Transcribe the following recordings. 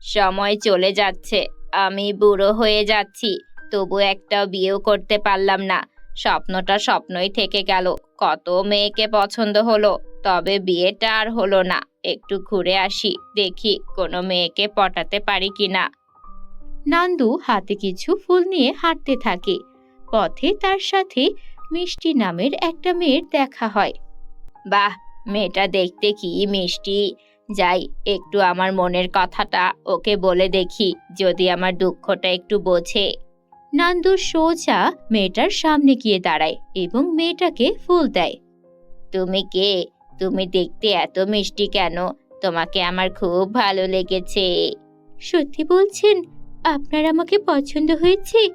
সময় চলে যাচ্ছে। আমি বুড়ো হয়ে যাচ্ছি। তবু একটা বিয়েও করতে পারলাম না। স্বপ্নটা স্বপ্নই থেকে গেল। কত মেয়েকে পছন্দ হলো তবে বিয়েটা আর হলো না। একটু ঘুরে আসি দেখি কোনো মেয়েকে পটাতে পারি কিনা। নান্দু হাতে কিছু ফুল নিয়ে হাঁটতে থাকে। পথে তার সাথে মিষ্টি নামের একটা মেয়ের দেখা হয়। বাহ মেয়েটা দেখতে কি মিষ্টি। যাই, একটু আমার মনের কথাটা ওকে বলে দেখি, যদি আমার দুঃখটা একটু বোঝে। নান্দু সোজা মেয়েটার সামনে গিয়ে দাঁড়ায় এবং মেয়েটাকে ফুল দেয়। তুমি কে? তুমি দেখতে এত মিষ্টি কেন? তোমাকে আমার খুব ভালো লেগেছে। সত্যি বলছেন, আপনার আমাকে পছন্দ হয়েছে?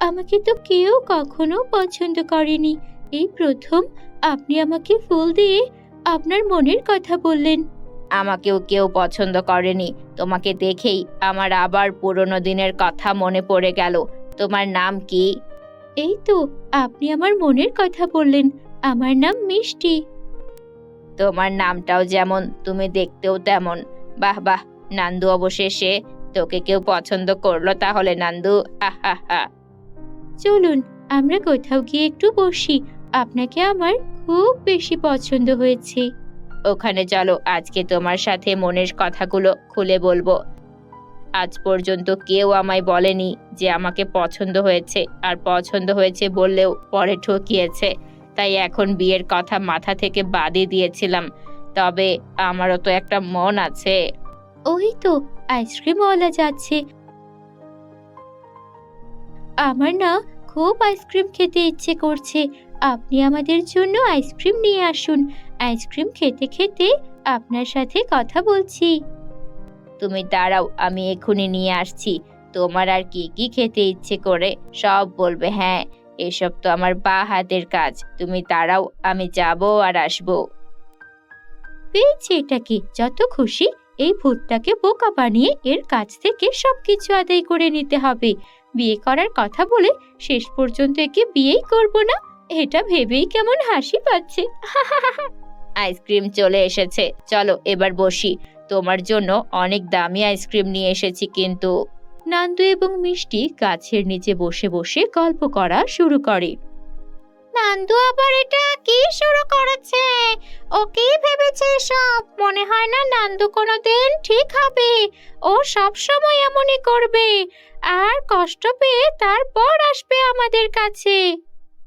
আমাকে তো কেউ কখনো পছন্দ করেনি। এই প্রথম আপনি আমাকে ফুল দিয়ে আপনার মনের কথা বললেন। আমাকেও কেউ পছন্দ করেনি। তোমাকে দেখেই আমার আবার পুরনো দিনের কথা মনে পড়ে গেল। তোমার নাম কি? এই তো আপনি আমার মনের কথা বললেন। আমার নাম মিষ্টি। তোমার নামটাও যেমন তুমি দেখতেও তেমন। বাহ বাহ নান্দু অবশেষে তোকে কেউ পছন্দ করল তাহলে নান্দু। চলুন আমরা কোথাও গিয়ে একটু বসি। আপনাকে আমার খুব বেশি পছন্দ হয়েছে। ওখানে চলো, আজকে তোমার সাথে মনের কথাগুলো খুলে বলব। আজ পর্যন্ত কেউ আমায় বলেনি যে আমাকে পছন্দ হয়েছে, আর পছন্দ হয়েছে বললেও পরে ঠকিয়েছে। তাই এখন বিয়ের কথা মাথা থেকে বাদই দিয়েছিলাম। তবে আমারও তো একটা মন আছে। ওই তো, আইসক্রিমওয়ালা যাচ্ছে। আমার না খুব আইসক্রিম খেতে ইচ্ছে করছে। আপনি আমাদের জন্য আইসক্রিম নিয়ে আসুন। আইসক্রিম খেতে খেতে আপনার সাথে কথা বলছি। তুমি দাঁড়াও আমি এক্ষুনি নিয়ে আসছি। তোমার আর কি কি খেতে ইচ্ছে করে? সব বলবে হ্যাঁ। এসব তো আমার বা হাতের কাজ। তুমি দাঁড়াও আমি যাব আর আসব। পেয়েছি এটাকে। যত খুশি এই ভূতটাকে বোকা বানিয়ে এর কাছ থেকে সবকিছু আদায় করে নিতে হবে। বিয়ে করার কথা বলে শেষ পর্যন্ত একে বিয়েই করব না। এটা ভেবেই কেমন হাসি পাচ্ছে। আইসক্রিম চলে এসেছে। চলো এবার বসি। তোমার জন্য অনেক দামি আইসক্রিম নিয়ে এসেছি কিন্তু। নান্দু এবং মিষ্টি গাছের নিচে বসে বসে গল্প করা শুরু করে। নান্দু আবার এটা কি শুরু করেছে? ও ভেবেছে সব মনে হয় না নান্দু কোনোদিন ঠিক হবে। ও সব সময় এমনই করবে। আর কষ্ট পেয়ে তারপর আসবে আমাদের কাছে।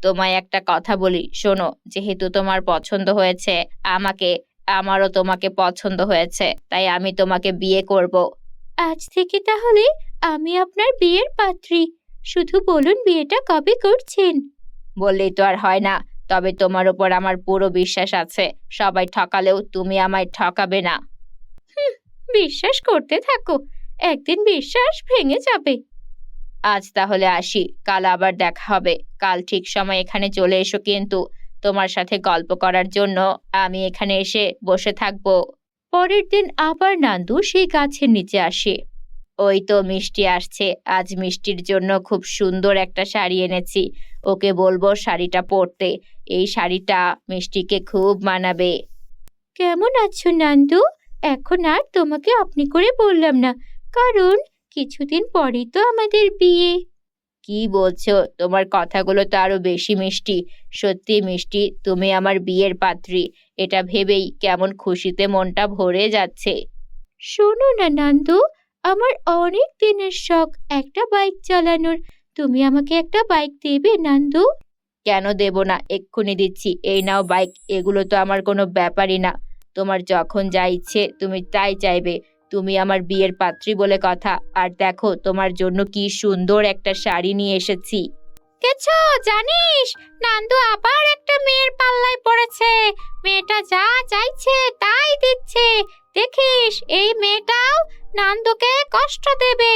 তোমায় একটা কথা বলি, শোনো, যেহেতু তোমার পছন্দ হয়েছে, আমাকে, আমারও তোমাকে পছন্দ হয়েছে, তাই আমি তোমাকে বিয়ে করব। আজ থেকে তাহলে আমি আপনার বিয়ের পাত্রী। শুধু বলুন বিয়েটা কবে করছেন। বললেই তো আর হয় না। তবে তোমার উপর আমার পুরো বিশ্বাস আছে। সবাই ঠকালেও তুমি আমায় ঠকাবে না। বিশ্বাস করতে থাকো। একদিন বিশ্বাস ভেঙে যাবে। আজ তাহলে আসি কাল আবার দেখা হবে। কাল ঠিক সময় এখানে চলে এসো কিন্তু। তোমার সাথে গল্প করার জন্য আমি এখানে এসে বসে থাকব। পরের দিন আবার নান্দু সেই গাছের নিচে আসে। ওই তো মিষ্টি আসছে। আজ মিষ্টির জন্য খুব সুন্দর একটা শাড়ি এনেছি। ওকে বলব শাড়িটা পরতে। এই শাড়িটা মিষ্টিকে খুব মানাবে। কেমন আছো নান্দু? এখন আর তোমাকে আপনি করে বললাম না। কারণ কিছুদিন পরেই তো আমাদের বিয়ে। কি বলছো? তোমার কথাগুলো তো আরও বেশি মিষ্টি। সত্যি মিষ্টি তুমি আমার বিয়ের পাত্রী। এটা ভেবেই কেমন খুশিতে মনটা ভরে যাচ্ছে। শোনো না নান্দু আমার অনেক দিনের শখ একটা বাইক চালানোর। তুমি আমাকে একটা বাইক দেবে নান্দু? কেন দেব না? এক্ষুনি দিচ্ছি। এই নাও বাইক। এগুলো তো আমার কোনো ব্যাপারই না। তোমার যখন যা ইচ্ছে তুমি তাই চাইবে। তুমি আমার বিয়ের পাত্রী বলে কথা। আর দেখো তোমার জন্য কি সুন্দর একটা শাড়ি নিয়ে এসেছি। কেছো জানিস নান্দু আবার একটা মেয়ের পাল্লায় পড়েছে। মেয়েটা যা চাইছে তাই দিচ্ছে। দেখিস এই মেয়েটাও নান্দুকে কষ্ট দেবে।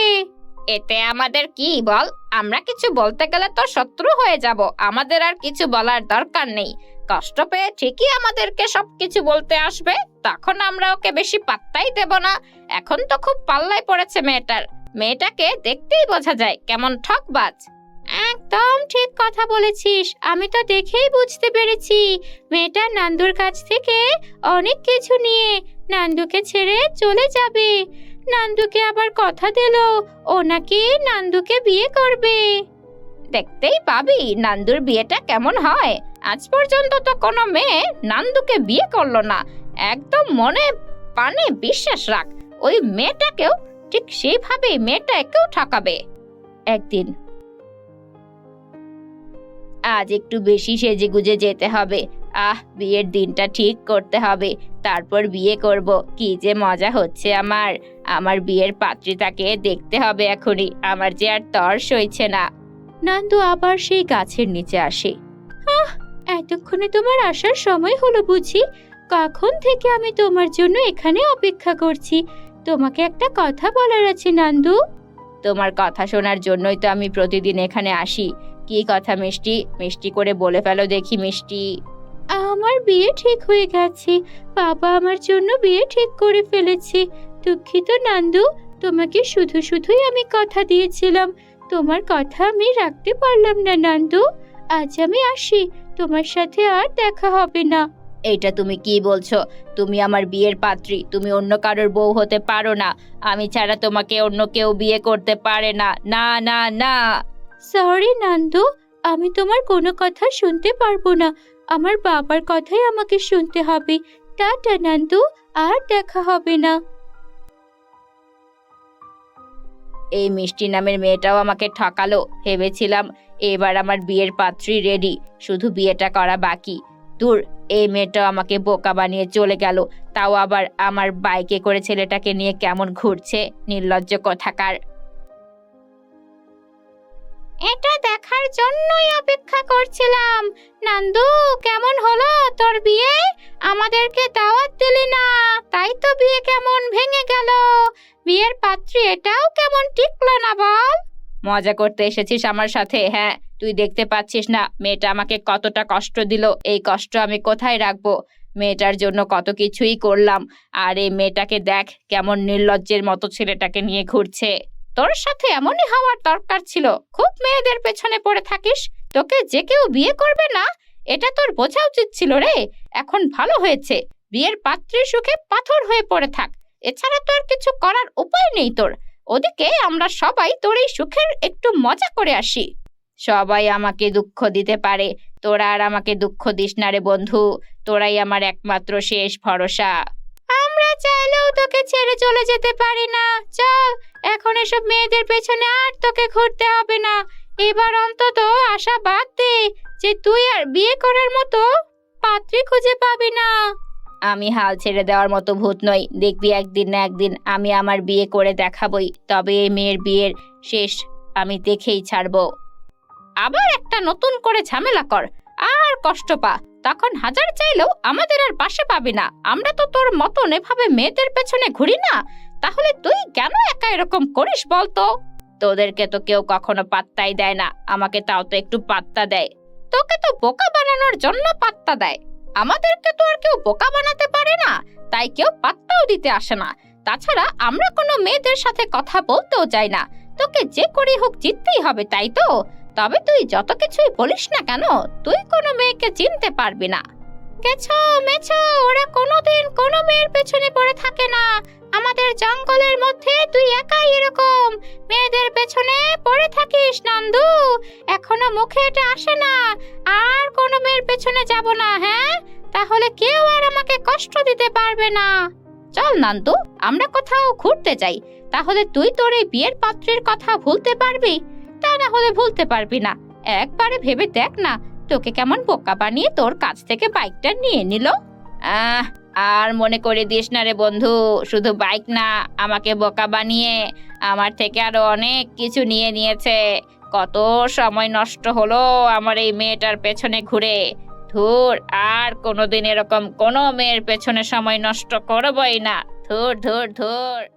এতে আমাদের কি বল? আমরা কিছু বলতে গেলে তো শত্রু হয়ে যাব। আমাদের আর কিছু বলার দরকার নেই। কষ্ট পেয়ে ঠিকই আমাদেরকে সবকিছু বলতে আসবে, তখন আমরা ওকে বেশি পাত্তাই দেব না। এখন তো খুব পাল্লায় পড়েছে মেয়েটার। মেয়েটাকে দেখতেই বোঝা যায় কেমন ঠকবাজ। একদম ঠিক কথা বলেছিস। আমি তো দেখেই বুঝতে পেরেছি। মেয়েটা নান্দুর কাছ থেকে অনেক কিছু নিয়ে নান্দুকে ছেড়ে চলে যাবে। নান্দুকে আবার কথা দিল, ও নাকি নান্দুকে বিয়ে করবে। দেখতেই পাবি নান্দুর বিয়েটা কেমন হয়। আজ পর্যন্ত তো কোনো মেয়ে নান্দুকে বিয়ে করল না। একদম মনে পানে বিশ্বাস রাখ, ওই মেয়েটাকেও ঠিক সেইভাবে মেয়েটাকেও ঠকাবে। একদিন আজ একটু বেশি সেজে গুজে যেতে হবে। আহ, বিয়ের দিনটা ঠিক করতে হবে। তারপর বিয়ে করব। কি যে মজা হচ্ছে আমার। আমার বিয়ের পাত্রীটাকে দেখতে হবে এখনই। আমার যে আর তর সইছে না। নন্দু আবার সেই গাছের নিচে আসে। এতক্ষণে তোমার আসার সময় হলো বুঝি। কখন থেকে আমি তোমার জন্য এখানে অপেক্ষা করছি? তোমাকে একটা কথা বলার আছে, নান্দু। তোমার কথা শোনার জন্যই তো আমি প্রতিদিন এখানে আসি। কি কথা মিষ্টি? মিষ্টি করে বলে ফেলো দেখি, মিষ্টি। আমার বিয়ে ঠিক হয়ে গেছে। বাবা আমার জন্য বিয়ে ঠিক করে ফেলেছে। দুঃখিত নান্দু তোমাকে শুধু শুধুই আমি কথা দিয়েছিলাম। তোমার কথা আমি রাখতে পারলাম না নান্দু। আজ আমি আসি। তোমার সাথে আর দেখা হবে না। এটা তুমি কি বলছো? তুমি আমার বিয়ের পাত্রী। তুমি অন্য কারোর বউ হতে পারো না। আমি ছাড়া তোমাকে অন্য কেউ বিয়ে করতে পারে না। না না না। সরি নান্দু আমি তোমার কোনো কথা শুনতে পারব না। আমার বাবার কথাই আমাকে শুনতে হবে। টাটা নান্দু আর দেখা হবে না। এই মিষ্টি নামের মেয়েটাও আমাকে ঠকালো ভেবেছিলাম এবার আমার বিয়ের পাত্রী রেডি শুধু বিয়েটা করা বাকি। দূর এই মেয়েটাও আমাকে বোকা বানিয়ে চলে গেল তাও আবার আমার বাইকে করে ছেলেটাকে নিয়ে কেমন ঘুরছে নির্লজ্জ কথাকার। এটা জন্যই অপেক্ষা করছিলাম। নান্দু, কেমন হলো তোর বিয়ে? আমাদেরকে দাওয়াত দিলি না। তাই তো বিয়ে কেমন ভেঙে গেল। বিয়ের পাত্রী এটাও কেমন টিকলো না বল? মজা করতে এসেছিস আমার সাথে হ্যাঁ? তুই দেখতে পাচ্ছিস না, মেয়েটা আমাকে কতটা কষ্ট দিল। এই কষ্ট আমি কোথায় রাখব? মেয়েটার জন্য কত কিছুই করলাম। আর এই মেয়েটাকে দেখ, কেমন নির্লজ্জের মতো ছেলেটাকে নিয়ে ঘুরছে। তোর সাথে এমনই হওয়ার দরকার ছিল। খুব মেয়েদের পেছনে পড়ে থাকিস। তোকে যে কেউ বিয়ে করবে না, এটা তোর বোঝা উচিত ছিল রে। এখন ভালো হয়েছে। বিয়ের পাত্রীর সুখে পাথর হয়ে পড়ে থাক। এছাড়া তোর কিছু করার উপায় নেই তোর। ওদিকে আমরা সবাই তোর এই সুখের একটু মজা করে আসি। সবাই আমাকে দুঃখ দিতে পারে। তোরা আর আমাকে দুঃখ দিস না রে বন্ধু। তোরাই আমার একমাত্র শেষ ভরসা। আমরা চাইলেও তোকে ছেড়ে চলে যেতে পারি না। চল, এখন এসব মেয়েদের পেছনে আর তোকে ঘুরতে হবে না। এবার অন্তত আশা বাদ দে যে তুই আর বিয়ে করার মতো পাত্রী খুঁজে পাবি না। আমি হাল ছেড়ে দেওয়ার মতো ভূত নই। দেখবি একদিন না একদিন আমি আমার বিয়ে করে দেখাবই। তবে এই মেয়ের বিয়ের শেষ আমি দেখেই ছাড়বো। আবার একটা নতুন করে ঝামেলা কর। আর কষ্ট পা। তখন হাজার চাইলেও আমাদের আর পাশে পাবি না। আমরা তো তোর মতন এভাবে মেয়েদের পেছনে ঘুরি না। তাহলে তুই কেন একা এরকম করিস বলতো? তোদেরকে তো কেউ কখনো পাত্তাই দেয় না। আমাকে তাও তো একটু পাত্তা দেয়। তোকে তো বোকা বানানোর জন্য পাত্তা দেয়। আমাদেরকে তো আর কেউ বোকা বানাতে পারে না। তাই কেউ পাত্তাও দিতে আসে না। তাছাড়া আমরা কোনো মেয়েদের সাথে কথা বলতেও চাই না। তোকে যে করে হোক জিততেই হবে, তাই তো? তবে তুই যত কিছুই বলিস না কেন, তুই কোনো মেয়েকে চিনতে পারবি না। গেছো, মেছো, ওরা কোনোদিন কোনো মেয়ের পেছনে পড়ে থাকে না। আমাদের জঙ্গলের মধ্যে তুই একাই এরকম। মেয়েদের পেছনে পড়ে থাকিস, নন্দু। এখনও মুখে এটা আসে না। আর কোনো মেয়ের পেছনে যাব না হ্যাঁ? তাহলে কেউ আর আমাকে কষ্ট দিতে পারবে না। চল, নন্দু, আমরা কোথাও ঘুরতে যাই। তাহলে তুই তোর এই বিয়ের পাত্রের কথা ভুলতে পারবি? তা না হলে ভুলতে পারবি না। একবারে ভেবে দেখ না, তোকে কেমন বোকা বানিয়ে তোর কাছ থেকে বাইকটা নিয়ে নিল। আর মনে করে দিস না রে বন্ধু, শুধু বাইক না, আমাকে বোকা বানিয়ে আমার থেকে আরও অনেক কিছু নিয়ে নিয়েছে। কত সময় নষ্ট হলো আমার এই মেয়েটার পেছনে ঘুরে। ধুর, আর কোনোদিন এরকম কোনো মেয়ের পেছনে সময় নষ্ট করবই না। ধুর ধুর ধুর।